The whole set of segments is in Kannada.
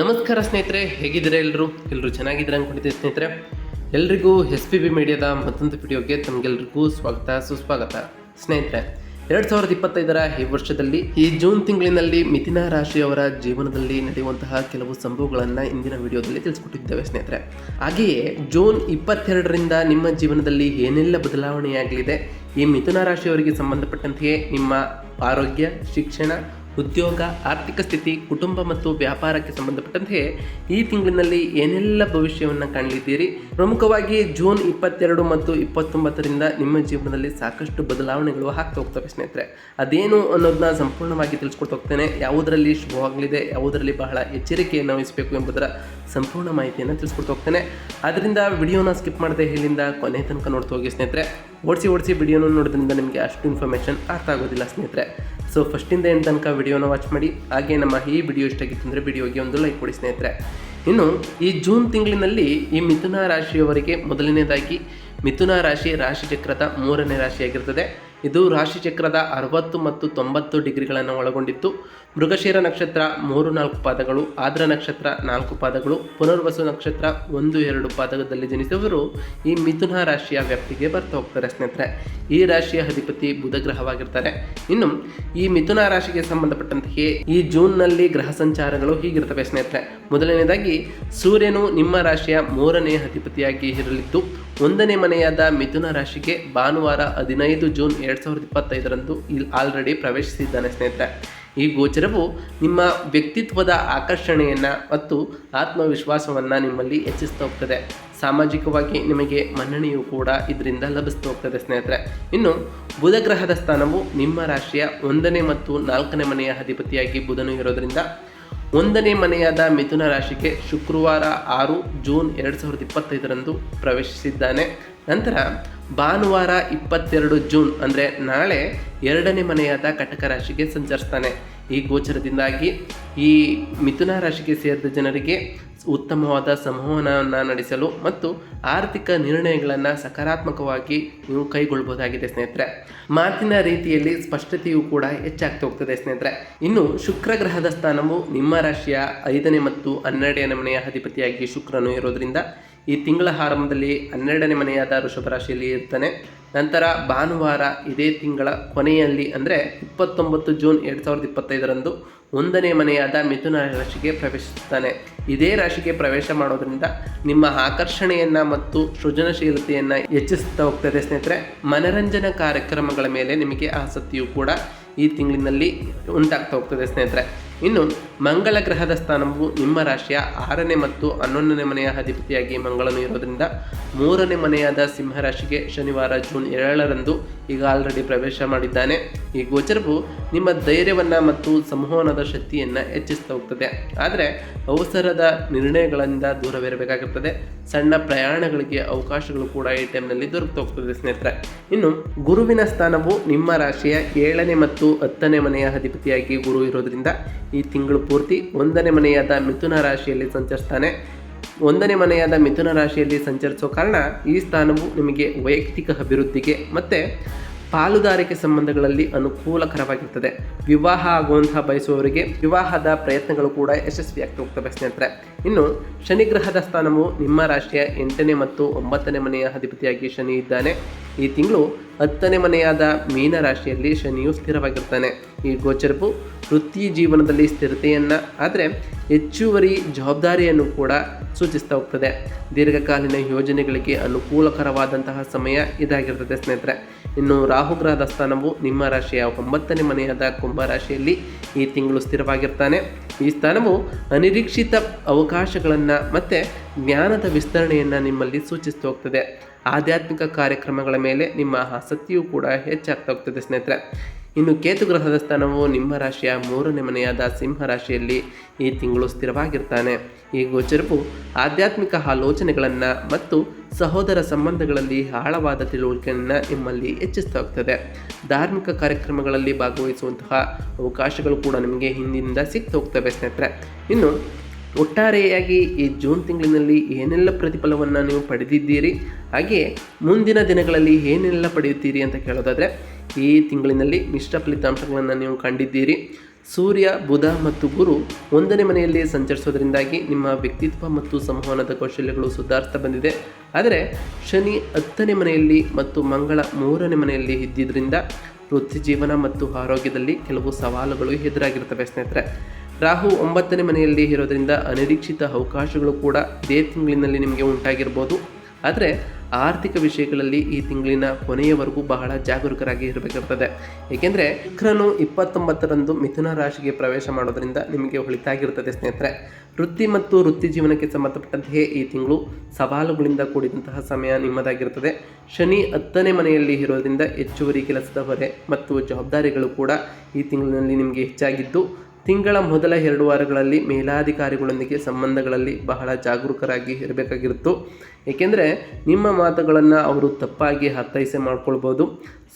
ನಮಸ್ಕಾರ ಸ್ನೇಹಿತರೆ, ಹೇಗಿದ್ದೀರಾ ಎಲ್ಲರೂ ಎಲ್ಲರೂ ಚೆನ್ನಾಗಿದ್ದೀರಾ ಅನ್ಕೊಂಡಿದ್ದೀನಿ ಸ್ನೇಹಿತರೆ? ಎಲ್ರಿಗೂ ಎಸ್ ಪಿ ಬಿ ಮೀಡಿಯಾದ ಮತ್ತೊಂದು ವಿಡಿಯೋಗೆ ತಮಗೆಲ್ರಿಗೂ ಸ್ವಾಗತ, ಸುಸ್ವಾಗತ. ಸ್ನೇಹಿತರೆ, ಎರಡು ಸಾವಿರದ ಇಪ್ಪತ್ತೈದರ ಈ ವರ್ಷದಲ್ಲಿ, ಈ ಜೂನ್ ತಿಂಗಳಿನಲ್ಲಿ ಮಿಥುನ ರಾಶಿಯವರ ಜೀವನದಲ್ಲಿ ನಡೆಯುವಂತಹ ಕೆಲವು ಸಂಭವಗಳನ್ನು ಇಂದಿನ ವಿಡಿಯೋದಲ್ಲಿ ತಿಳಿಸ್ಕೊಟ್ಟಿದ್ದೇವೆ ಸ್ನೇಹಿತರೆ. ಹಾಗೆಯೇ, ಜೂನ್ ಇಪ್ಪತ್ತೆರಡರಿಂದ ನಿಮ್ಮ ಜೀವನದಲ್ಲಿ ಏನೆಲ್ಲ ಬದಲಾವಣೆಯಾಗಲಿದೆ, ಈ ಮಿಥುನ ರಾಶಿಯವರಿಗೆ ಸಂಬಂಧಪಟ್ಟಂತೆಯೇ ನಿಮ್ಮ ಆರೋಗ್ಯ, ಶಿಕ್ಷಣ ಉದ್ಯೋಗ, ಆರ್ಥಿಕ ಸ್ಥಿತಿ, ಕುಟುಂಬ ಮತ್ತು ವ್ಯಾಪಾರಕ್ಕೆ ಸಂಬಂಧಪಟ್ಟಂತೆ ಈ ತಿಂಗಳಿನಲ್ಲಿ ಏನೆಲ್ಲ ಭವಿಷ್ಯವನ್ನು ಕಾಣಲಿದ್ದೀರಿ? ಪ್ರಮುಖವಾಗಿ ಜೂನ್ ಇಪ್ಪತ್ತೆರಡು ಮತ್ತು ಇಪ್ಪತ್ತೊಂಬತ್ತರಿಂದ ನಿಮ್ಮ ಜೀವನದಲ್ಲಿ ಸಾಕಷ್ಟು ಬದಲಾವಣೆಗಳು ಹಾಕ್ತಾ ಹೋಗ್ತವೆ ಸ್ನೇಹಿತರೆ. ಅದೇನು ಅನ್ನೋದನ್ನ ಸಂಪೂರ್ಣವಾಗಿ ತಿಳಿಸ್ಕೊಟ್ಟು ಹೋಗ್ತೇನೆ. ಯಾವುದರಲ್ಲಿ ಶುಭವಾಗಲಿದೆ, ಯಾವುದರಲ್ಲಿ ಬಹಳ ಎಚ್ಚರಿಕೆಯನ್ನು ವಹಿಸಬೇಕು ಎಂಬುದರ ಸಂಪೂರ್ಣ ಮಾಹಿತಿಯನ್ನು ತಿಳಿಸ್ಕೊಡ್ತಾ ಹೋಗ್ತೇನೆ. ಅದರಿಂದ ವಿಡಿಯೋನ ಸ್ಕಿಪ್ ಮಾಡದೆ ಇಲ್ಲಿಂದ ಕೊನೆ ತನಕ ನೋಡ್ತಾ ಹೋಗಿ ಸ್ನೇಹಿತರೆ. ಓಡಿಸಿ ಓಡಿಸಿ, ವಿಡಿಯೋನ ನೋಡೋದ್ರಿಂದ ನಿಮಗೆ ಅಷ್ಟು ಇನ್ಫಾರ್ಮೇಷನ್ ಅರ್ಥ ಆಗೋದಿಲ್ಲ ಸ್ನೇಹಿತರೆ. ಸೊ ಫಸ್ಟಿಂದ ಏನು ತನಕ ವಿಡಿಯೋನ ವಾಚ್ ಮಾಡಿ, ಹಾಗೆ ನಮ್ಮ ಈ ವಿಡಿಯೋ ಇಷ್ಟ ಆಗಿತ್ತು ಅಂದರೆ ವಿಡಿಯೋಗೆ ಒಂದು ಲೈಕ್ ಕೊಡಿ ಸ್ನೇಹಿತರೆ. ಇನ್ನು ಈ ಜೂನ್ ತಿಂಗಳಿನಲ್ಲಿ ಈ ಮಿಥುನ ರಾಶಿಯವರಿಗೆ ಮೊದಲನೇದಾಗಿ ಮಿಥುನ ರಾಶಿ ರಾಶಿ ಚಕ್ರದ ಮೂರನೇ ರಾಶಿಯಾಗಿರ್ತದೆ. ಇದು ರಾಶಿ ಚಕ್ರದ ಅರವತ್ತು ಮತ್ತು ತೊಂಬತ್ತು ಡಿಗ್ರಿಗಳನ್ನು ಒಳಗೊಂಡಿತ್ತು. ಮೃಗಶಿರ ನಕ್ಷತ್ರ ಮೂರು ನಾಲ್ಕು ಪಾದಗಳು ಆದ್ರ ನಕ್ಷತ್ರ ನಾಲ್ಕು ಪಾದಗಳು, ಪುನರ್ವಸು ನಕ್ಷತ್ರ ಒಂದು ಎರಡು ಪಾದದಲ್ಲಿ ಜನಿಸಿದವರು ಈ ಮಿಥುನ ರಾಶಿಯ ವ್ಯಾಪ್ತಿಗೆ ಬರ್ತಾ ಹೋಗ್ತಾರೆ ಸ್ನೇಹಿತರೆ. ಈ ರಾಶಿಯ ಅಧಿಪತಿ ಬುಧ ಗ್ರಹವಾಗಿರ್ತಾರೆ. ಇನ್ನು ಈ ಮಿಥುನ ರಾಶಿಗೆ ಸಂಬಂಧಪಟ್ಟಂತೆಯೇ ಈ ಜೂನ್ನಲ್ಲಿ ಗ್ರಹ ಸಂಚಾರಗಳು ಹೀಗಿರ್ತವೆ ಸ್ನೇಹಿತರೆ. ಮೊದಲನೇದಾಗಿ, ಸೂರ್ಯನು ನಿಮ್ಮ ರಾಶಿಯ ಮೂರನೇ ಅಧಿಪತಿಯಾಗಿ ಇರಲಿದ್ದು ಒಂದನೇ ಮನೆಯಾದ ಮಿಥುನ ರಾಶಿಗೆ ಭಾನುವಾರ ಹದಿನೈದು ಜೂನ್ ಎರಡು ಸಾವಿರದ ಇಪ್ಪತ್ತೈದರಂದು ಇಲ್ಲಿ ಆಲ್ರೆಡಿ ಪ್ರವೇಶಿಸಿದ್ದಾನೆ ಸ್ನೇಹಿತರೆ. ಈ ಗೋಚರವು ನಿಮ್ಮ ವ್ಯಕ್ತಿತ್ವದ ಆಕರ್ಷಣೆಯನ್ನು ಮತ್ತು ಆತ್ಮವಿಶ್ವಾಸವನ್ನು ನಿಮ್ಮಲ್ಲಿ ಹೆಚ್ಚಿಸ್ತಾ ಹೋಗ್ತದೆ. ಸಾಮಾಜಿಕವಾಗಿ ನಿಮಗೆ ಮನ್ನಣೆಯು ಕೂಡ ಇದರಿಂದ ಲಭಿಸ್ತಾ ಹೋಗ್ತದೆ ಸ್ನೇಹಿತರೆ. ಇನ್ನು ಬುಧ ಗ್ರಹದ ಸ್ಥಾನವು ನಿಮ್ಮ ರಾಶಿಯ ಒಂದನೇ ಮತ್ತು ನಾಲ್ಕನೇ ಮನೆಯ ಅಧಿಪತಿಯಾಗಿ ಬುಧನು ಇರೋದರಿಂದ ಒಂದನೇ ಮನೆಯಾದ ಮಿಥುನ ರಾಶಿಗೆ ಶುಕ್ರವಾರ ಆರು ಜೂನ್ ಎರಡು ಸಾವಿರದ ಇಪ್ಪತ್ತೈದರಂದು ಪ್ರವೇಶಿಸಿದ್ದಾನೆ. ನಂತರ ಭಾನುವಾರ ಇಪ್ಪತ್ತೆರಡು ಜೂನ್ ಅಂದರೆ ನಾಳೆ ಎರಡನೇ ಮನೆಯಾದ ಕಟಕ ರಾಶಿಗೆ ಸಂಚರಿಸ್ತಾನೆ. ಈ ಗೋಚರದಿಂದಾಗಿ ಈ ಮಿಥುನ ರಾಶಿಗೆ ಸೇರಿದ ಜನರಿಗೆ ಉತ್ತಮವಾದ ಸಂವಹನವನ್ನು ನಡೆಸಲು ಮತ್ತು ಆರ್ಥಿಕ ನಿರ್ಣಯಗಳನ್ನು ಸಕಾರಾತ್ಮಕವಾಗಿ ನೀವು ಕೈಗೊಳ್ಬೋದಾಗಿದೆ ಸ್ನೇಹಿತರೆ. ಮಾತಿನ ರೀತಿಯಲ್ಲಿ ಸ್ಪಷ್ಟತೆಯೂ ಕೂಡ ಹೆಚ್ಚಾಗ್ತಾ ಹೋಗ್ತದೆ ಸ್ನೇಹಿತರೆ. ಇನ್ನು ಶುಕ್ರ ಗ್ರಹದ ಸ್ಥಾನವು ನಿಮ್ಮ ರಾಶಿಯ ಐದನೇ ಮತ್ತು ಹನ್ನೆರಡನೇ ಮನೆಯ ಅಧಿಪತಿಯಾಗಿ ಶುಕ್ರನು ಇರೋದ್ರಿಂದ ಈ ತಿಂಗಳ ಆರಂಭದಲ್ಲಿ ಹನ್ನೆರಡನೇ ಮನೆಯಾದ ವೃಷಭ ರಾಶಿಯಲ್ಲಿ ಇರ್ತಾನೆ. ನಂತರ ಭಾನುವಾರ ಇದೇ ತಿಂಗಳ ಕೊನೆಯಲ್ಲಿ ಅಂದರೆ ಇಪ್ಪತ್ತೊಂಬತ್ತು ಜೂನ್ ಎರಡು ಸಾವಿರದ ಇಪ್ಪತ್ತೈದರಂದು ಒಂದನೇ ಮನೆಯಾದ ಮಿಥುನ ರಾಶಿಗೆ ಪ್ರವೇಶಿಸುತ್ತಾನೆ. ಇದೇ ರಾಶಿಗೆ ಪ್ರವೇಶ ಮಾಡೋದರಿಂದ ನಿಮ್ಮ ಆಕರ್ಷಣೆಯನ್ನು ಮತ್ತು ಸೃಜನಶೀಲತೆಯನ್ನು ಹೆಚ್ಚಿಸುತ್ತಾ ಹೋಗ್ತದೆ ಸ್ನೇಹಿತರೆ. ಮನರಂಜನಾ ಕಾರ್ಯಕ್ರಮಗಳ ಮೇಲೆ ನಿಮಗೆ ಆಸಕ್ತಿಯು ಕೂಡ ಈ ತಿಂಗಳಿನಲ್ಲಿ ಉಂಟಾಗ್ತಾ ಹೋಗ್ತದೆ ಸ್ನೇಹಿತರೆ. ಇನ್ನು ಮಂಗಳ ಗ್ರಹದ ಸ್ಥಾನವು ನಿಮ್ಮ ರಾಶಿಯ ಆರನೇ ಮತ್ತು ಹನ್ನೊಂದನೇ ಮನೆಯ ಅಧಿಪತಿಯಾಗಿ ಮಂಗಳನು ಇರೋದ್ರಿಂದ ಮೂರನೇ ಮನೆಯಾದ ಸಿಂಹರಾಶಿಗೆ ಶನಿವಾರ ಜೂನ್ ಏಳರಂದು ಈಗ ಆಲ್ರೆಡಿ ಪ್ರವೇಶ ಮಾಡಿದ್ದಾನೆ. ಈ ಗೋಚರವು ನಿಮ್ಮ ಧೈರ್ಯವನ್ನು ಮತ್ತು ಸಂವಹನದ ಶಕ್ತಿಯನ್ನು ಹೆಚ್ಚಿಸ್ತಾ ಹೋಗ್ತದೆ. ಆದರೆ ಅವಸರದ ನಿರ್ಣಯಗಳಿಂದ ದೂರವಿರಬೇಕಾಗುತ್ತದೆ. ಸಣ್ಣ ಪ್ರಯಾಣಗಳಿಗೆ ಅವಕಾಶಗಳು ಕೂಡ ಈ ಟೈಮ್ನಲ್ಲಿ ದೊರಕ್ತಾ ಹೋಗ್ತದೆ ಸ್ನೇಹಿತರೆ. ಇನ್ನು ಗುರುವಿನ ಸ್ಥಾನವು ನಿಮ್ಮ ರಾಶಿಯ ಏಳನೇ ಮತ್ತು ಹತ್ತನೇ ಮನೆಯ ಅಧಿಪತಿಯಾಗಿ ಗುರು ಇರೋದ್ರಿಂದ ಈ ತಿಂಗಳು ಪೂರ್ತಿ ಒಂದನೇ ಮನೆಯಾದ ಮಿಥುನ ರಾಶಿಯಲ್ಲಿ ಸಂಚರಿಸ್ತಾನೆ. ಒಂದನೇ ಮನೆಯಾದ ಮಿಥುನ ರಾಶಿಯಲ್ಲಿ ಸಂಚರಿಸೋ ಕಾರಣ ಈ ಸ್ಥಾನವು ನಿಮಗೆ ವೈಯಕ್ತಿಕ ಅಭಿವೃದ್ಧಿಗೆ ಮತ್ತು ಪಾಲುದಾರಿಕೆ ಸಂಬಂಧಗಳಲ್ಲಿ ಅನುಕೂಲಕರವಾಗಿರ್ತದೆ. ವಿವಾಹ ಆಗುವಂತಹ ಬಯಸುವವರಿಗೆ ವಿವಾಹದ ಪ್ರಯತ್ನಗಳು ಕೂಡ ಯಶಸ್ವಿಯಾಗ್ತಾ ಹೋಗ್ತವೆ ಸ್ನೇಹಿತರೆ. ಇನ್ನು ಶನಿಗ್ರಹದ ಸ್ಥಾನವು ನಿಮ್ಮ ರಾಶಿಯ ಎಂಟನೇ ಮತ್ತು ಒಂಬತ್ತನೇ ಮನೆಯ ಅಧಿಪತಿಯಾಗಿ ಶನಿ ಇದ್ದಾನೆ. ಈ ತಿಂಗಳು ಹತ್ತನೇ ಮನೆಯಾದ ಮೀನ ರಾಶಿಯಲ್ಲಿ ಶನಿಯು ಸ್ಥಿರವಾಗಿರ್ತಾನೆ. ಈ ಗೋಚರವು ವೃತ್ತಿ ಜೀವನದಲ್ಲಿ ಸ್ಥಿರತೆಯನ್ನು, ಆದರೆ ಹೆಚ್ಚುವರಿ ಜವಾಬ್ದಾರಿಯನ್ನು ಕೂಡ ಸೂಚಿಸ್ತಾ ಹೋಗ್ತದೆ. ದೀರ್ಘಕಾಲೀನ ಯೋಜನೆಗಳಿಗೆ ಅನುಕೂಲಕರವಾದಂತಹ ಸಮಯ ಇದಾಗಿರ್ತದೆ ಸ್ನೇಹಿತರೆ. ಇನ್ನು ರಾಹುಗ್ರಹದ ಸ್ಥಾನವು ನಿಮ್ಮ ರಾಶಿಯ ಒಂಬತ್ತನೇ ಮನೆಯಾದ ಕುಂಭ ರಾಶಿಯಲ್ಲಿ ಈ ತಿಂಗಳು ಸ್ಥಿರವಾಗಿರ್ತಾನೆ. ಈ ಸ್ಥಾನವು ಅನಿರೀಕ್ಷಿತ ಅವಕಾಶಗಳನ್ನು ಮತ್ತು ಜ್ಞಾನದ ವಿಸ್ತರಣೆಯನ್ನು ನಿಮ್ಮಲ್ಲಿ ಸೂಚಿಸ್ತಾ ಹೋಗ್ತದೆ. ಆಧ್ಯಾತ್ಮಿಕ ಕಾರ್ಯಕ್ರಮಗಳ ಮೇಲೆ ನಿಮ್ಮ ಆಸಕ್ತಿಯೂ ಕೂಡ ಹೆಚ್ಚಾಗ್ತಾ ಹೋಗ್ತದೆ ಸ್ನೇಹಿತರೆ. ಇನ್ನು ಕೇತು ಗ್ರಹದ ಸ್ಥಾನವು ನಿಮ್ಮ ರಾಶಿಯ ಮೂರನೇ ಮನೆಯಾದ ಸಿಂಹ ರಾಶಿಯಲ್ಲಿ ಈ ತಿಂಗಳು ಸ್ಥಿರವಾಗಿರ್ತಾನೆ. ಈ ಗೋಚರವು ಆಧ್ಯಾತ್ಮಿಕ ಆಲೋಚನೆಗಳನ್ನು ಮತ್ತು ಸಹೋದರ ಸಂಬಂಧಗಳಲ್ಲಿ ಆಳವಾದ ತಿಳುವಳಿಕೆಯನ್ನು ನಿಮ್ಮಲ್ಲಿ ಹೆಚ್ಚಿಸ್ತಾ ಹೋಗ್ತದೆ ಧಾರ್ಮಿಕ ಕಾರ್ಯಕ್ರಮಗಳಲ್ಲಿ ಭಾಗವಹಿಸುವಂತಹ ಅವಕಾಶಗಳು ಕೂಡ ನಿಮಗೆ ಹಿಂದಿನಿಂದ ಸಿಗ್ತಾ ಹೋಗ್ತವೆ ಸ್ನೇಹಿತರೆ. ಇನ್ನು ಒಟ್ಟಾರೆಯಾಗಿ ಈ ಜೂನ್ ತಿಂಗಳಿನಲ್ಲಿ ಏನೆಲ್ಲ ಪ್ರತಿಫಲವನ್ನು ನೀವು ಪಡೆದಿದ್ದೀರಿ? ಹಾಗೆ ಮುಂದಿನ ದಿನಗಳಲ್ಲಿ ಏನೆಲ್ಲ ಪಡೆಯುತ್ತೀರಿ ಅಂತ ಕೇಳೋದಾದರೆ, ಈ ತಿಂಗಳಿನಲ್ಲಿ ಮಿಶ್ರ ಫಲಿತಾಂಶಗಳನ್ನು ನೀವು ಕಂಡಿದ್ದೀರಿ. ಸೂರ್ಯ, ಬುಧ ಮತ್ತು ಗುರು ಒಂದನೇ ಮನೆಯಲ್ಲಿ ಸಂಚರಿಸೋದ್ರಿಂದಾಗಿ ನಿಮ್ಮ ವ್ಯಕ್ತಿತ್ವ ಮತ್ತು ಸಂವಹನದ ಕೌಶಲ್ಯಗಳು ಸುಧಾರಿಸ್ತಾ ಬಂದಿದೆ. ಆದರೆ ಶನಿ ಹತ್ತನೇ ಮನೆಯಲ್ಲಿ ಮತ್ತು ಮಂಗಳ ಮೂರನೇ ಮನೆಯಲ್ಲಿ ಇದ್ದಿದ್ದರಿಂದ ವೃತ್ತಿ ಜೀವನ ಮತ್ತು ಆರೋಗ್ಯದಲ್ಲಿ ಕೆಲವು ಸವಾಲುಗಳು ಎದುರಾಗಿರ್ತವೆ ಸ್ನೇಹಿತರೆ. ರಾಹು ಒಂಬತ್ತನೇ ಮನೆಯಲ್ಲಿ ಇರೋದರಿಂದ ಅನಿರೀಕ್ಷಿತ ಅವಕಾಶಗಳು ಕೂಡ ಇದೇ ತಿಂಗಳಿನಲ್ಲಿ ನಿಮಗೆ ಉಂಟಾಗಿರ್ಬೋದು. ಆದರೆ ಆರ್ಥಿಕ ವಿಷಯಗಳಲ್ಲಿ ಈ ತಿಂಗಳಿನ ಕೊನೆಯವರೆಗೂ ಬಹಳ ಜಾಗರೂಕರಾಗಿ ಇರಬೇಕಿರ್ತದೆ ಏಕೆಂದರೆ ಶುಕ್ರನು ಇಪ್ಪತ್ತೊಂಬತ್ತರಂದು ಮಿಥುನ ರಾಶಿಗೆ ಪ್ರವೇಶ ಮಾಡೋದರಿಂದ ನಿಮಗೆ ಹೊಳಿತಾಗಿರ್ತದೆ ಸ್ನೇಹಿತರೆ. ವೃತ್ತಿ ಮತ್ತು ವೃತ್ತಿ ಜೀವನಕ್ಕೆ ಸಂಬಂಧಪಟ್ಟಂತೆಯೇ ಈ ತಿಂಗಳು ಸವಾಲುಗಳಿಂದ ಕೂಡಿದಂತಹ ಸಮಯ ನಿಮ್ಮದಾಗಿರ್ತದೆ. ಶನಿ ಹತ್ತನೇ ಮನೆಯಲ್ಲಿ ಇರೋದರಿಂದ ಹೆಚ್ಚುವರಿ ಕೆಲಸದ ಹೊರೆ ಮತ್ತು ಜವಾಬ್ದಾರಿಗಳು ಕೂಡ ಈ ತಿಂಗಳಿನಲ್ಲಿ ನಿಮಗೆ ಹೆಚ್ಚಾಗಿದ್ದು ತಿಂಗಳ ಮೊದಲ ಎರಡು ವಾರಗಳಲ್ಲಿ ಮೇಲಾಧಿಕಾರಿಗಳೊಂದಿಗೆ ಸಂಬಂಧಗಳಲ್ಲಿ ಬಹಳ ಜಾಗರೂಕರಾಗಿ ಇರಬೇಕಾಗಿರುತ್ತು ಏಕೆಂದರೆ ನಿಮ್ಮ ಮಾತುಗಳನ್ನು ಅವರು ತಪ್ಪಾಗಿ ಅರ್ಥೈಸೆ ಮಾಡ್ಕೊಳ್ಬೋದು.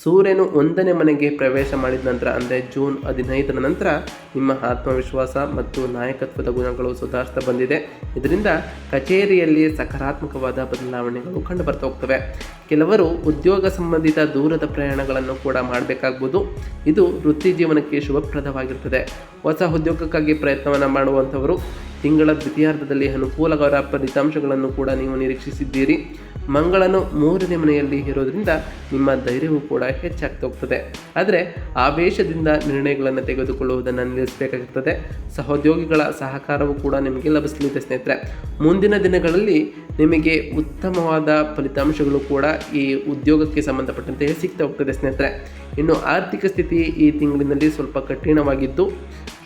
ಸೂರ್ಯನು ಒಂದನೇ ಮನೆಗೆ ಪ್ರವೇಶ ಮಾಡಿದ ನಂತರ, ಅಂದರೆ ಜೂನ್ ಹದಿನೈದರ ನಂತರ, ನಿಮ್ಮ ಆತ್ಮವಿಶ್ವಾಸ ಮತ್ತು ನಾಯಕತ್ವದ ಗುಣಗಳು ಸುಧಾರಿಸ್ತಾ ಬಂದಿದೆ. ಇದರಿಂದ ಕಚೇರಿಯಲ್ಲಿ ಸಕಾರಾತ್ಮಕವಾದ ಬದಲಾವಣೆಗಳು ಕಂಡು ಬರ್ತಾ ಹೋಗ್ತವೆ. ಕೆಲವರು ಉದ್ಯೋಗ ಸಂಬಂಧಿತ ದೂರದ ಪ್ರಯಾಣಗಳನ್ನು ಕೂಡ ಮಾಡಬೇಕಾಗ್ಬೋದು. ಇದು ವೃತ್ತಿ ಜೀವನಕ್ಕೆ ಶುಭಪ್ರದವಾಗಿರ್ತದೆ. ಹೊಸ ಉದ್ಯೋಗಕ್ಕಾಗಿ ಪ್ರಯತ್ನವನ್ನು ಮಾಡುವಂಥವರು ತಿಂಗಳ ದ್ವಿತೀಯಾರ್ಧದಲ್ಲಿ ಅನುಕೂಲಕರ ಫಲಿತಾಂಶಗಳನ್ನು ಕೂಡ ನೀವು ನಿರೀಕ್ಷಿಸಿದ್ದೀರಿ. ಮಂಗಳನು ಮೂರನೇ ಮನೆಯಲ್ಲಿ ಇರೋದ್ರಿಂದ ನಿಮ್ಮ ಧೈರ್ಯವೂ ಕೂಡ ಹೆಚ್ಚಾಗ್ತಾ ಹೋಗ್ತದೆ ಆದರೆ ಆವೇಶದಿಂದ ನಿರ್ಣಯಗಳನ್ನು ತೆಗೆದುಕೊಳ್ಳುವುದನ್ನು ನಿಲ್ಲಿಸಬೇಕಾಗುತ್ತದೆ ಸಹೋದ್ಯೋಗಿಗಳ ಸಹಕಾರವೂ ಕೂಡ ನಿಮಗೆ ಲಭಿಸಲಿದೆ ಸ್ನೇಹಿತರೆ. ಮುಂದಿನ ದಿನಗಳಲ್ಲಿ ನಿಮಗೆ ಉತ್ತಮವಾದ ಫಲಿತಾಂಶಗಳು ಕೂಡ ಈ ಉದ್ಯೋಗಕ್ಕೆ ಸಂಬಂಧಪಟ್ಟಂತೆ ಸಿಗ್ತಾ ಹೋಗ್ತದೆ ಸ್ನೇಹಿತರೆ. ಇನ್ನು ಆರ್ಥಿಕ ಸ್ಥಿತಿ ಈ ತಿಂಗಳಿನಲ್ಲಿ ಸ್ವಲ್ಪ ಕಠಿಣವಾಗಿದ್ದು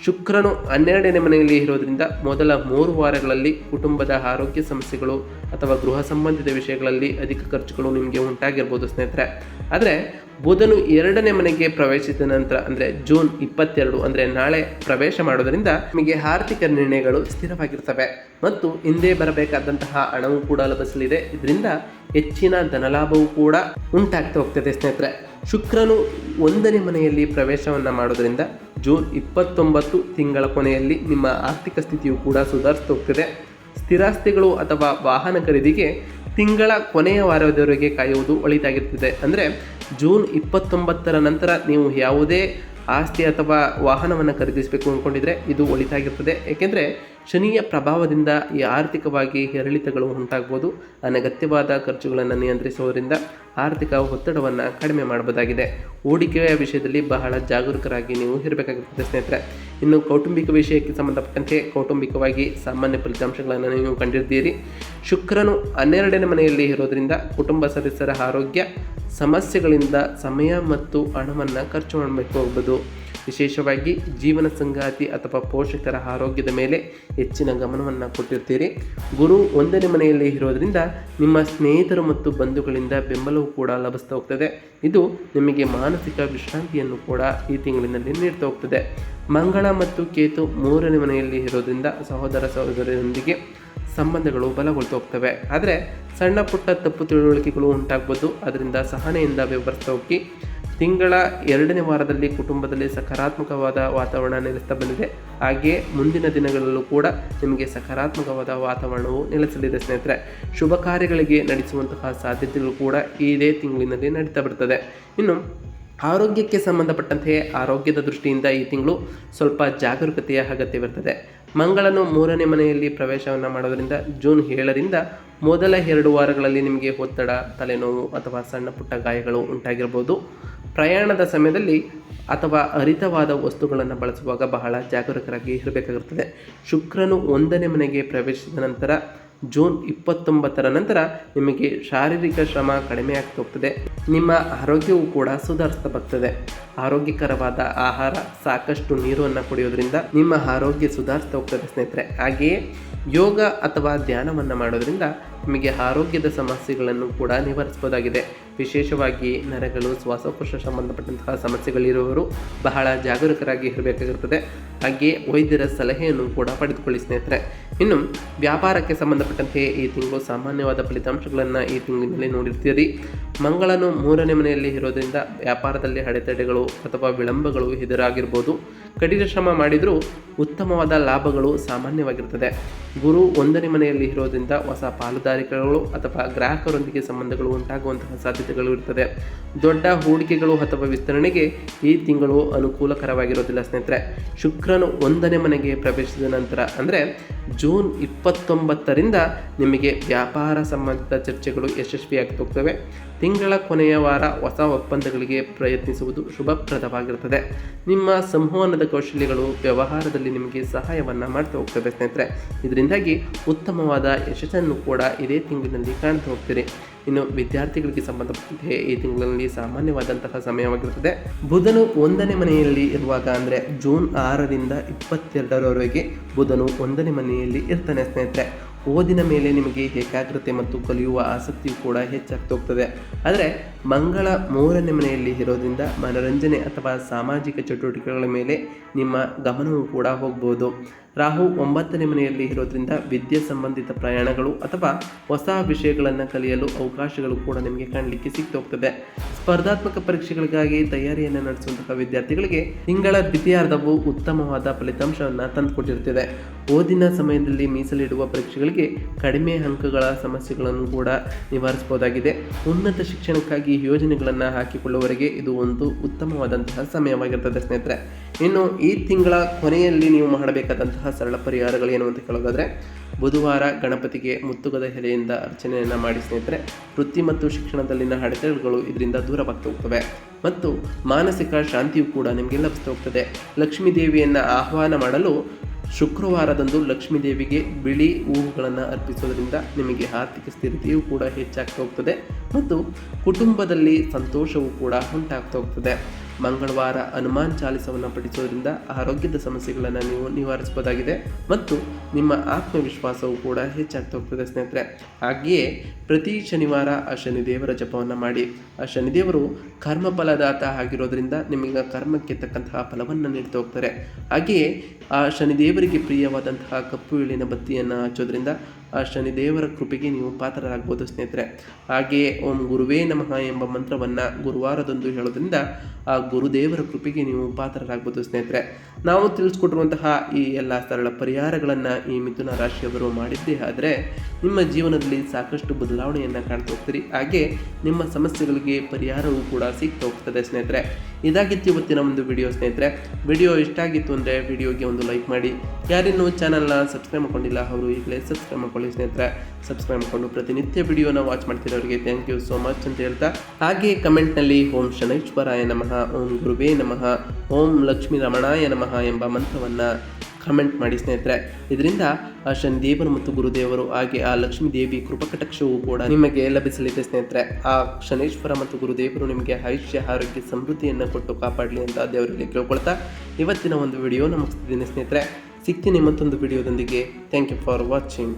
ಶುಕ್ರನು ಹನ್ನೆರಡನೇ ಮನೆಯಲ್ಲಿ ಇರೋದ್ರಿಂದ ಮೊದಲ ಮೂರು ವಾರಗಳಲ್ಲಿ ಕುಟುಂಬದ ಆರೋಗ್ಯ ಸಮಸ್ಯೆಗಳು ಅಥವಾ ಗೃಹ ಸಂಬಂಧಿತ ವಿಷಯಗಳಲ್ಲಿ ಅಧಿಕ ಖರ್ಚುಗಳು ನಿಮಗೆ ಉಂಟಾಗಿರ್ಬೋದು ಸ್ನೇಹಿತರೆ. ಆದರೆ ಬುಧನು ಎರಡನೇ ಮನೆಗೆ ಪ್ರವೇಶಿಸಿದ ನಂತರ, ಅಂದರೆ ಜೂನ್ ಇಪ್ಪತ್ತೆರಡು, ಅಂದರೆ ನಾಳೆ ಪ್ರವೇಶ ಮಾಡೋದರಿಂದ ನಿಮಗೆ ಆರ್ಥಿಕ ನಿರ್ಣಯಗಳು ಸ್ಥಿರವಾಗಿರ್ತವೆ. ಮತ್ತು ಹಿಂದೆ ಬರಬೇಕಾದಂತಹ ಹಣವು ಕೂಡ ಲಭಿಸಲಿದೆ. ಇದರಿಂದ ಹೆಚ್ಚಿನ ಧನಲಾಭವೂ ಕೂಡ ಉಂಟಾಗ್ತಾ ಹೋಗ್ತದೆ ಸ್ನೇಹಿತರೆ. ಶುಕ್ರನು ಒಂದನೇ ಮನೆಯಲ್ಲಿ ಪ್ರವೇಶವನ್ನು ಮಾಡೋದರಿಂದ ಜೂನ್ ಇಪ್ಪತ್ತೊಂಬತ್ತು ತಿಂಗಳ ಕೊನೆಯಲ್ಲಿ ನಿಮ್ಮ ಆರ್ಥಿಕ ಸ್ಥಿತಿಯು ಕೂಡ ಸುಧಾರಿಸ್ತಾ ಹೋಗ್ತದೆ. ಸ್ಥಿರಾಸ್ತಿಗಳು ಅಥವಾ ವಾಹನ ಖರೀದಿಗೆ ತಿಂಗಳ ಕೊನೆಯ ವಾರದವರೆಗೆ ಕಾಯುವುದು ಒಳಿತಾಗಿರ್ತದೆ ಅಂದರೆ ಜೂನ್ ಇಪ್ಪತ್ತೊಂಬತ್ತರ ನಂತರ ನೀವು ಯಾವುದೇ ಆಸ್ತಿ ಅಥವಾ ವಾಹನವನ್ನು ಖರೀದಿಸಬೇಕು ಅಂದ್ಕೊಂಡಿದ್ರೆ ಇದು ಒಳಿತಾಗಿರ್ತದೆ ಏಕೆಂದರೆ ಶನಿಯ ಪ್ರಭಾವದಿಂದ ಈ ಆರ್ಥಿಕವಾಗಿ ಏರಿಳಿತಗಳು ಉಂಟಾಗ್ಬೋದು. ಅನಗತ್ಯವಾದ ಖರ್ಚುಗಳನ್ನು ನಿಯಂತ್ರಿಸುವುದರಿಂದ ಆರ್ಥಿಕ ಒತ್ತಡವನ್ನು ಕಡಿಮೆ ಮಾಡಬಹುದಾಗಿದೆ. ಹೂಡಿಕೆಯ ವಿಷಯದಲ್ಲಿ ಬಹಳ ಜಾಗರೂಕರಾಗಿ ನೀವು ಇರಬೇಕಾಗುತ್ತದೆ ಸ್ನೇಹಿತರೆ. ಇನ್ನು ಕೌಟುಂಬಿಕ ವಿಷಯಕ್ಕೆ ಸಂಬಂಧಪಟ್ಟಂತೆ ಕೌಟುಂಬಿಕವಾಗಿ ಸಾಮಾನ್ಯ ಫಲಿತಾಂಶಗಳನ್ನು ನೀವು ಕಂಡಿದ್ದೀರಿ. ಶುಕ್ರನು ಹನ್ನೆರಡನೇ ಮನೆಯಲ್ಲಿ ಇರೋದರಿಂದ ಕುಟುಂಬ ಸದಸ್ಯರ ಆರೋಗ್ಯ, ಸಮಸ್ಯೆಗಳಿಂದ ಸಮಯ ಮತ್ತು ಹಣವನ್ನು ಖರ್ಚು ಮಾಡಬೇಕು ವಿಶೇಷವಾಗಿ ಜೀವನ ಸಂಗಾತಿ ಅಥವಾ ಪೋಷಕರ ಆರೋಗ್ಯದ ಮೇಲೆ ಹೆಚ್ಚಿನ ಗಮನವನ್ನು ಕೊಟ್ಟಿರ್ತೀರಿ. ಗುರು ಒಂದನೇ ಮನೆಯಲ್ಲಿ ಇರೋದರಿಂದ ನಿಮ್ಮ ಸ್ನೇಹಿತರು ಮತ್ತು ಬಂಧುಗಳಿಂದ ಬೆಂಬಲವೂ ಕೂಡ ಲಭಿಸ್ತಾ ಹೋಗ್ತದೆ. ಇದು ನಿಮಗೆ ಮಾನಸಿಕ ವಿಶ್ರಾಂತಿಯನ್ನು ಕೂಡ ಈ ತಿಂಗಳಿನಲ್ಲಿ ನೀಡ್ತಾ ಹೋಗ್ತದೆ. ಮಂಗಳ ಮತ್ತು ಕೇತು ಮೂರನೇ ಮನೆಯಲ್ಲಿ ಇರೋದರಿಂದ ಸಹೋದರ ಸಹೋದರರೊಂದಿಗೆ ಸಂಬಂಧಗಳು ಬಲಗೊಳ್ತಾ ಹೋಗ್ತವೆ. ಆದರೆ ಸಣ್ಣ ಪುಟ್ಟ ತಪ್ಪು ತಿಳುವಳಿಕೆಗಳು ಉಂಟಾಗ್ಬೋದು. ಅದರಿಂದ ಸಹನೆಯಿಂದ ವ್ಯವಹರಿಸ್ತಾ ಹೋಗಿ ತಿಂಗಳ ಎರಡನೇ ವಾರದಲ್ಲಿ ಕುಟುಂಬದಲ್ಲಿ ಸಕಾರಾತ್ಮಕವಾದ ವಾತಾವರಣ ನೆಲೆಸ್ತಾ ಬಂದಿದೆ. ಹಾಗೆಯೇ ಮುಂದಿನ ದಿನಗಳಲ್ಲೂ ಕೂಡ ನಿಮಗೆ ಸಕಾರಾತ್ಮಕವಾದ ವಾತಾವರಣವು ನೆಲೆಸಲಿದೆ ಸ್ನೇಹಿತರೆ. ಶುಭ ಕಾರ್ಯಗಳಿಗೆ ನಡೆಸುವಂತಹ ಸಾಧ್ಯತೆಗಳು ಕೂಡ ಇದೇ ತಿಂಗಳಿನಲ್ಲಿ ನಡೀತಾ ಬರ್ತದೆ. ಇನ್ನು ಆರೋಗ್ಯಕ್ಕೆ ಸಂಬಂಧಪಟ್ಟಂತೆ ಆರೋಗ್ಯದ ದೃಷ್ಟಿಯಿಂದ ಈ ತಿಂಗಳು ಸ್ವಲ್ಪ ಜಾಗರೂಕತೆಯ ಅಗತ್ಯವಿರ್ತದೆ ಮಂಗಳನು ಮೂರನೇ ಮನೆಯಲ್ಲಿ ಪ್ರವೇಶವನ್ನು ಮಾಡೋದರಿಂದ ಜೂನ್ ಏಳರಿಂದ ಮೊದಲ ಎರಡು ವಾರಗಳಲ್ಲಿ ನಿಮಗೆ ಒತ್ತಡ, ತಲೆನೋವು ಅಥವಾ ಸಣ್ಣ ಪುಟ್ಟ ಗಾಯಗಳು ಉಂಟಾಗಿರ್ಬೋದು. ಪ್ರಯಾಣದ ಸಮಯದಲ್ಲಿ ಅಥವಾ ಹರಿತವಾದ ವಸ್ತುಗಳನ್ನು ಬಳಸುವಾಗ ಬಹಳ ಜಾಗರೂಕರಾಗಿ ಇರಬೇಕಾಗುತ್ತದೆ ಶುಕ್ರನು ಒಂದನೇ ಮನೆಗೆ ಪ್ರವೇಶಿಸಿದ ನಂತರ, ಜೂನ್ ಇಪ್ಪತ್ತೊಂಬತ್ತರ ನಂತರ ನಿಮಗೆ ಶಾರೀರಿಕ ಶ್ರಮ ಕಡಿಮೆ ಆಗ್ತಾ ಹೋಗ್ತದೆ. ನಿಮ್ಮ ಆರೋಗ್ಯವು ಕೂಡ ಸುಧಾರಿಸ್ತಾ ಬರ್ತದೆ. ಆರೋಗ್ಯಕರವಾದ ಆಹಾರ, ಸಾಕಷ್ಟು ನೀರನ್ನು ಕುಡಿಯೋದ್ರಿಂದ ನಿಮ್ಮ ಆರೋಗ್ಯ ಸುಧಾರಿಸ್ತಾ ಹೋಗ್ತದೆ ಸ್ನೇಹಿತರೆ. ಹಾಗೆಯೇ ಯೋಗ ಅಥವಾ ಧ್ಯಾನವನ್ನು ಮಾಡೋದ್ರಿಂದ ನಿಮಗೆ ಆರೋಗ್ಯದ ಸಮಸ್ಯೆಗಳನ್ನು ಕೂಡ ನಿವಾರಿಸಬಹುದಾಗಿದೆ. ವಿಶೇಷವಾಗಿ ನರಗಳು, ಶ್ವಾಸಕೋಶ ಸಂಬಂಧಪಟ್ಟಂತಹ ಸಮಸ್ಯೆಗಳಿರುವವರು ಬಹಳ ಜಾಗರೂಕರಾಗಿ ಇರಬೇಕಾಗಿರ್ತದೆ ಹಾಗೆ ವೈದ್ಯರ ಸಲಹೆಯನ್ನು ಕೂಡ ಪಡೆದುಕೊಳ್ಳಿ ಸ್ನೇಹಿತರೆ. ಇನ್ನು ವ್ಯಾಪಾರಕ್ಕೆ ಸಂಬಂಧಪಟ್ಟಂತೆ ಈ ತಿಂಗಳು ಸಾಮಾನ್ಯವಾದ ಫಲಿತಾಂಶಗಳನ್ನು ಈ ತಿಂಗಳಿನಲ್ಲಿ ನೋಡಿರ್ತೀರಿ. ಮಂಗಳನು ಮೂರನೇ ಮನೆಯಲ್ಲಿ ಇರೋದರಿಂದ ವ್ಯಾಪಾರದಲ್ಲಿ ಅಡೆತಡೆಗಳು ಅಥವಾ ವಿಳಂಬಗಳು ಎದುರಾಗಿರ್ಬೋದು. ಕಠಿಣ ಶ್ರಮ ಮಾಡಿದರೂ ಉತ್ತಮವಾದ ಲಾಭಗಳು ಸಾಮಾನ್ಯವಾಗಿರ್ತದೆ. ಗುರು ಒಂದನೇ ಮನೆಯಲ್ಲಿ ಇರೋದ್ರಿಂದ ಹೊಸ ಪಾಲುದಾರಿಕೆಗಳು ಅಥವಾ ಗ್ರಾಹಕರೊಂದಿಗೆ ಸಂಬಂಧಗಳು ಉಂಟಾಗುವಂತಹ ಸಾಧ್ಯತೆಗಳು ಇರ್ತದೆ. ದೊಡ್ಡ ಹೂಡಿಕೆಗಳು ಅಥವಾ ವಿಸ್ತರಣೆಗೆ ಈ ತಿಂಗಳು ಅನುಕೂಲಕರವಾಗಿರೋದಿಲ್ಲ ಸ್ನೇಹಿತರೆ. ಶುಕ್ರನು ಒಂದನೇ ಮನೆಗೆ ಪ್ರವೇಶಿಸಿದ ನಂತರ, ಅಂದರೆ ಜೂನ್ ಇಪ್ಪತ್ತೊಂಬತ್ತರಿಂದ ನಿಮಗೆ ವ್ಯಾಪಾರ ಸಂಬಂಧಿತ ಚರ್ಚೆಗಳು ಯಶಸ್ವಿಯಾಗಿ ಹೋಗ್ತವೆ ತಿಂಗಳ ಕೊನೆಯ ವಾರ ಹೊಸ ಒಪ್ಪಂದಗಳಿಗೆ ಪ್ರಯತ್ನಿಸುವುದು ಶುಭಪ್ರದವಾಗಿರುತ್ತದೆ. ನಿಮ್ಮ ಸಂವಹನದ ಕೌಶಲ್ಯಗಳು ವ್ಯವಹಾರದಲ್ಲಿ ನಿಮಗೆ ಸಹಾಯವನ್ನು ಮಾಡ್ತಾ ಹೋಗ್ತವೆ ಸ್ನೇಹಿತರೆ. ಇದರಿಂದಾಗಿ ಉತ್ತಮವಾದ ಯಶಸ್ಸನ್ನು ಕೂಡ ಇದೇ ತಿಂಗಳಿನಲ್ಲಿ ಕಾಣ್ತಾ ಹೋಗ್ತೀರಿ. ಇನ್ನು ವಿದ್ಯಾರ್ಥಿಗಳಿಗೆ ಸಂಬಂಧಪಟ್ಟಂತೆ ಈ ತಿಂಗಳಲ್ಲಿ ಸಾಮಾನ್ಯವಾದಂತಹ ಸಮಯವಾಗಿರುತ್ತದೆ. ಬುಧನು ಒಂದನೇ ಮನೆಯಲ್ಲಿ ಇರುವಾಗ ಅಂದರೆ ಜೂನ್ ಆರರಿಂದ ಇಪ್ಪತ್ತೆರಡರವರೆಗೆ ಬುಧನು ಒಂದನೇ ಮನೆಯಲ್ಲಿ ಇರ್ತಾನೆ ಸ್ನೇಹಿತರೆ. ಓದಿನ ಮೇಲೆ ನಿಮಗೆ ಏಕಾಗ್ರತೆ ಮತ್ತು ಕಲಿಯುವ ಆಸಕ್ತಿಯು ಕೂಡ ಹೆಚ್ಚಾಗ್ತಾ ಹೋಗ್ತದೆ. ಆದರೆ ಮಂಗಳ ಮೂರನೇ ಮನೆಯಲ್ಲಿ ಇರೋದ್ರಿಂದ ಮನರಂಜನೆ ಅಥವಾ ಸಾಮಾಜಿಕ ಚಟುವಟಿಕೆಗಳ ಮೇಲೆ ನಿಮ್ಮ ಗಮನವು ಕೂಡ ಹೋಗ್ಬೋದು. ರಾಹು ಒಂಬತ್ತನೇ ಮನೆಯಲ್ಲಿ ಇರೋದ್ರಿಂದ ವಿದ್ಯೆ ಸಂಬಂಧಿತ ಪ್ರಯಾಣಗಳು ಅಥವಾ ಹೊಸ ವಿಷಯಗಳನ್ನು ಕಲಿಯಲು ಅವಕಾಶಗಳು ಕೂಡ ನಿಮಗೆ ಕಾಣಲಿಕ್ಕೆ ಸಿಕ್ತೋಗ್ತದೆ. ಸ್ಪರ್ಧಾತ್ಮಕ ಪರೀಕ್ಷೆಗಳಿಗಾಗಿ ತಯಾರಿಯನ್ನು ನಡೆಸುವಂತಹ ವಿದ್ಯಾರ್ಥಿಗಳಿಗೆ ತಿಂಗಳ ದ್ವಿತೀಯಾರ್ಧವು ಉತ್ತಮವಾದ ಫಲಿತಾಂಶವನ್ನು ತಂದುಕೊಟ್ಟಿರ್ತದೆ ಓದಿನ ಸಮಯದಲ್ಲಿ ಮೀಸಲಿಡುವ ಪರೀಕ್ಷೆಗಳಿಗೆ ಕಡಿಮೆ ಅಂಕಗಳ ಸಮಸ್ಯೆಗಳನ್ನು ಕೂಡ ನಿವಾರಿಸಬಹುದಾಗಿದೆ. ಉನ್ನತ ಶಿಕ್ಷಣಕ್ಕಾಗಿ ಯೋಜನೆಗಳನ್ನು ಹಾಕಿಕೊಳ್ಳುವವರೆಗೆ ಇದು ಒಂದು ಉತ್ತಮವಾದಂತಹ ಸಮಯವಾಗಿರ್ತದೆ ಸ್ನೇಹಿತರೆ. ಇನ್ನು ಈ ತಿಂಗಳ ಕೊನೆಯಲ್ಲಿ ನೀವು ಮಾಡಬೇಕಾದಂತಹ ಸರಳ ಪರಿಹಾರಗಳು ಏನು ಅಂತ ಕೇಳೋದಾದರೆ, ಬುಧವಾರ ಗಣಪತಿಗೆ ಮುತ್ತುಗದ ಎಲೆಯಿಂದ ಅರ್ಚನೆಯನ್ನು ಮಾಡಿ ಸ್ನೇಹಿತರೆ, ವೃತ್ತಿ ಮತ್ತು ಶಿಕ್ಷಣದಲ್ಲಿನ ಅಡೆತಡೆಗಳು ಇದರಿಂದ ದೂರವಾಗ್ತಾ ಹೋಗ್ತವೆ. ಮತ್ತು ಮಾನಸಿಕ ಶಾಂತಿಯು ಕೂಡ ನಿಮಗೆ ಲಭಿಸ್ತಾ ಹೋಗ್ತದೆ. ಲಕ್ಷ್ಮೀ ದೇವಿಯನ್ನು ಆಹ್ವಾನ ಮಾಡಲು ಶುಕ್ರವಾರದಂದು ಲಕ್ಷ್ಮೀ ದೇವಿಗೆ ಬಿಳಿ ಹೂವುಗಳನ್ನು ಅರ್ಪಿಸೋದ್ರಿಂದ ನಿಮಗೆ ಆರ್ಥಿಕ ಸ್ಥಿರತೆಯೂ ಕೂಡ ಹೆಚ್ಚಾಗ್ತಾ ಹೋಗ್ತದೆ. ಮತ್ತು ಕುಟುಂಬದಲ್ಲಿ ಸಂತೋಷವೂ ಕೂಡ ಉಂಟಾಗ್ತಾ ಹೋಗ್ತದೆ. ಮಂಗಳವಾರ ಹನುಮಾನ್ ಚಾಲಿಸವನ್ನು ಪಠಿಸೋದ್ರಿಂದ ಆರೋಗ್ಯದ ಸಮಸ್ಯೆಗಳನ್ನು ನೀವು ನಿವಾರಿಸಬಹುದಾಗಿದೆ ಮತ್ತು ನಿಮ್ಮ ಆತ್ಮವಿಶ್ವಾಸವು ಕೂಡ ಹೆಚ್ಚಾಗ್ತಾ ಹೋಗ್ತದೆ ಸ್ನೇಹಿತರೆ. ಹಾಗೆಯೇ ಪ್ರತಿ ಶನಿವಾರ ಆ ಶನಿದೇವರ ಜಪವನ್ನು ಮಾಡಿ. ಆ ಶನಿದೇವರು ಕರ್ಮಫಲದಾತ ಆಗಿರೋದ್ರಿಂದ ನಿಮಗೆ ಕರ್ಮಕ್ಕೆ ತಕ್ಕಂತಹ ಫಲವನ್ನು ನೀಡ್ತಾ ಹೋಗ್ತಾರೆ. ಹಾಗೆಯೇ ಆ ಶನಿದೇವರಿಗೆ ಪ್ರಿಯವಾದಂತಹ ಕಪ್ಪು ಎಳ್ಳಿನ ಬತ್ತಿಯನ್ನು ಹಚ್ಚೋದ್ರಿಂದ ಆ ಶನಿ ದೇವರ ಕೃಪೆಗೆ ನೀವು ಪಾತ್ರರಾಗ್ಬೋದು ಸ್ನೇಹಿತರೆ. ಹಾಗೆಯೇ ಓಂ ಗುರುವೇ ನಮಃ ಎಂಬ ಮಂತ್ರವನ್ನು ಗುರುವಾರದಂದು ಹೇಳೋದ್ರಿಂದ ಆ ಗುರುದೇವರ ಕೃಪೆಗೆ ನೀವು ಪಾತ್ರರಾಗ್ಬೋದು ಸ್ನೇಹಿತರೆ. ನಾವು ತಿಳಿಸ್ಕೊಟ್ಟಿರುವಂತಹ ಈ ಎಲ್ಲ ಸರಳ ಪರಿಹಾರಗಳನ್ನು ಈ ಮಿಥುನ ರಾಶಿಯವರು ಮಾಡಿದ್ದೇ ಆದರೆ ನಿಮ್ಮ ಜೀವನದಲ್ಲಿ ಸಾಕಷ್ಟು ಬದಲಾವಣೆಯನ್ನು ಕಾಣ್ತಾ ಹೋಗ್ತೀರಿ. ಹಾಗೆ ನಿಮ್ಮ ಸಮಸ್ಯೆಗಳಿಗೆ ಪರಿಹಾರವೂ ಕೂಡ ಸಿಗ್ತಾ ಹೋಗ್ತದೆ ಸ್ನೇಹಿತರೆ. ಇದಾಗಿತ್ತು ಇವತ್ತಿನ ಒಂದು ವಿಡಿಯೋ ಸ್ನೇಹಿತರೆ. ವಿಡಿಯೋ ಇಷ್ಟ ಆಗಿತ್ತು ಅಂದರೆ ವಿಡಿಯೋಗೆ ಒಂದು ಲೈಕ್ ಮಾಡಿ. ಯಾರಿನ್ನೂ ಚಾನಲ್ನ ಸಬ್ಸ್ಕ್ರೈಬ್ ಮಾಡ್ಕೊಂಡಿಲ್ಲ, ಅವರು ಈಗಲೇ ಸಬ್ಸ್ಕ್ರೈಬ್ ಮಾಡ್ಕೊಳ್ಳಿ ಸ್ನೇಹಿತರೆ. ಸಬ್ಸ್ಕ್ರೈಬ್ ಮಾಡಿಕೊಂಡು ಪ್ರತಿನಿತ್ಯ ವಿಡಿಯೋನ ವಾಚ್ ಮಾಡ್ತಿರೋರಿಗೆ ಥ್ಯಾಂಕ್ ಯು ಸೋ ಮಚ್ ಅಂತ ಹೇಳ್ತಾ. ಹಾಗೆ ಕಮೆಂಟ್ನಲ್ಲಿ ಓಂ ಶನೈಶ್ವರಾಯ ನಮಃ, ಓಂ ಗುರುವೇ ನಮಃ, ಓಂ ಲಕ್ಷ್ಮೀ ರಮಣಾಯ ನಮಃ ಎಂಬ ಮಂತ್ರವನ್ನು ಕಮೆಂಟ್ ಮಾಡಿ ಸ್ನೇಹಿತರೆ. ಇದರಿಂದ, ಆ ಶನಿದೇವರು ಮತ್ತು ಗುರುದೇವರು ಹಾಗೆ ಆ ಲಕ್ಷ್ಮೀ ದೇವಿ ಕೃಪಕಟಕ್ಷವು ಕೂಡ ನಿಮಗೆ ಲಭಿಸಲಿದೆ ಸ್ನೇಹಿತರೆ. ಆ ಶನೇಶ್ವರ ಮತ್ತು ಗುರುದೇವರು ನಿಮಗೆ ಆಯುಷ್ಯ, ಆರೋಗ್ಯ, ಸಮೃದ್ಧಿಯನ್ನು ಕೊಟ್ಟು ಕಾಪಾಡಲಿ ಅಂತ ದೇವರಲ್ಲಿ ಕೇಳ್ಕೊಳ್ತಾ ಇವತ್ತಿನ ಒಂದು ವಿಡಿಯೋನ ಮುಗಿಸ್ತಿದ್ದೀನಿ ಸ್ನೇಹಿತರೆ. ಸಿಗ್ತೀನಿ ಮತ್ತೊಂದು ವಿಡಿಯೋದೊಂದಿಗೆ. Thank you for watching